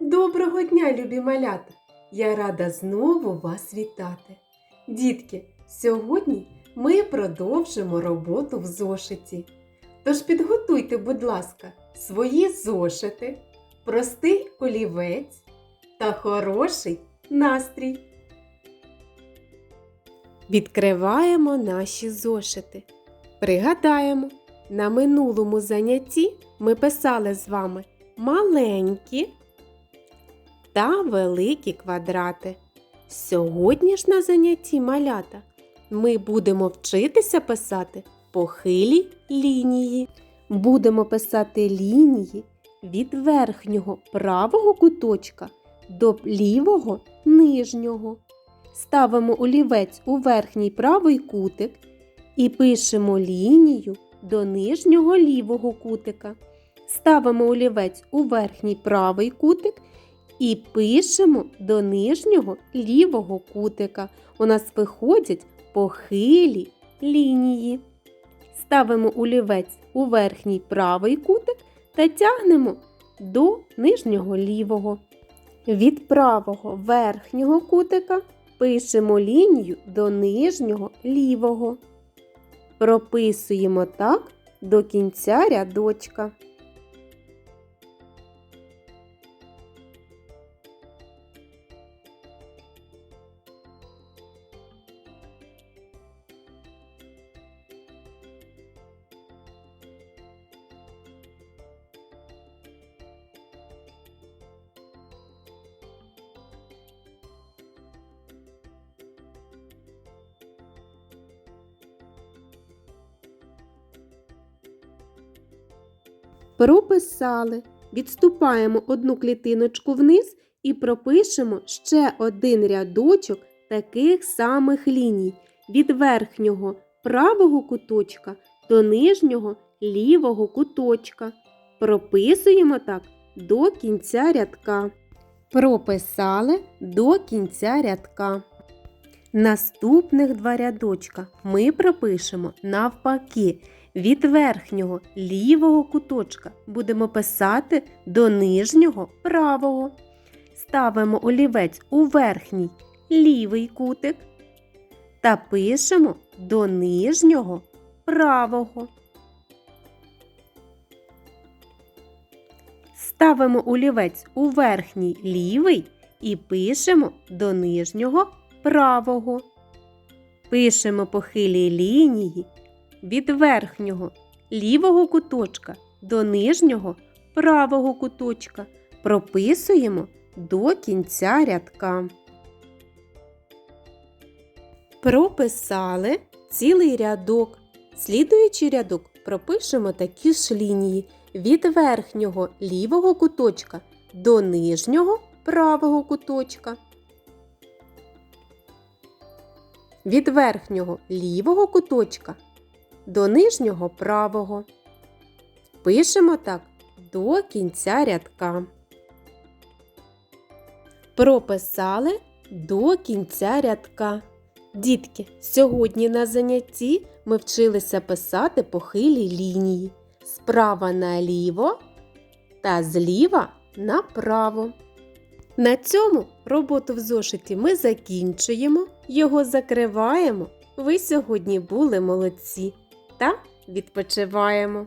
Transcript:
Доброго дня, любі малята! Я рада знову вас вітати. Дітки, сьогодні ми продовжимо роботу в зошиті. Тож підготуйте, будь ласка, свої зошити, простий олівець та хороший настрій. Відкриваємо наші зошити. Пригадаємо, на минулому занятті ми писали з вами маленькі та великі квадрати. Сьогодні ж на занятті малята ми будемо вчитися писати похилі лінії. Будемо писати лінії від верхнього правого куточка до лівого нижнього. Ставимо олівець у верхній правий кутик і пишемо лінію до нижнього лівого кутика. Ставимо олівець у верхній правий кутик і пишемо до нижнього лівого кутика. У нас виходять похилі лінії. Ставимо олівець у верхній правий кутик та тягнемо до нижнього лівого. Від правого верхнього кутика пишемо лінію до нижнього лівого. Прописуємо так до кінця рядочка. Прописали. Відступаємо одну клітиночку вниз і пропишемо ще один рядочок таких самих ліній від верхнього правого куточка до нижнього лівого куточка. Прописуємо так до кінця рядка. Прописали до кінця рядка. Наступних два рядочка ми пропишемо навпаки. Від верхнього лівого куточка будемо писати до нижнього правого. Ставимо олівець у верхній лівий кутик та пишемо до нижнього правого. Ставимо олівець у верхній лівий і пишемо до нижнього правого. Пишемо похилі лінії від верхнього лівого куточка до нижнього правого куточка. Прописуємо до кінця рядка. Прописали цілий рядок. Слідуючий рядок пропишемо такі ж лінії від верхнього лівого куточка до нижнього правого куточка. Від верхнього лівого куточка до нижнього правого. Пишемо так до кінця рядка. Прописали до кінця рядка. Дітки, сьогодні на занятті ми вчилися писати похилі лінії справа наліво та зліва направо. На цьому роботу в зошиті ми закінчуємо, його закриваємо. Ви сьогодні були молодці та відпочиваємо.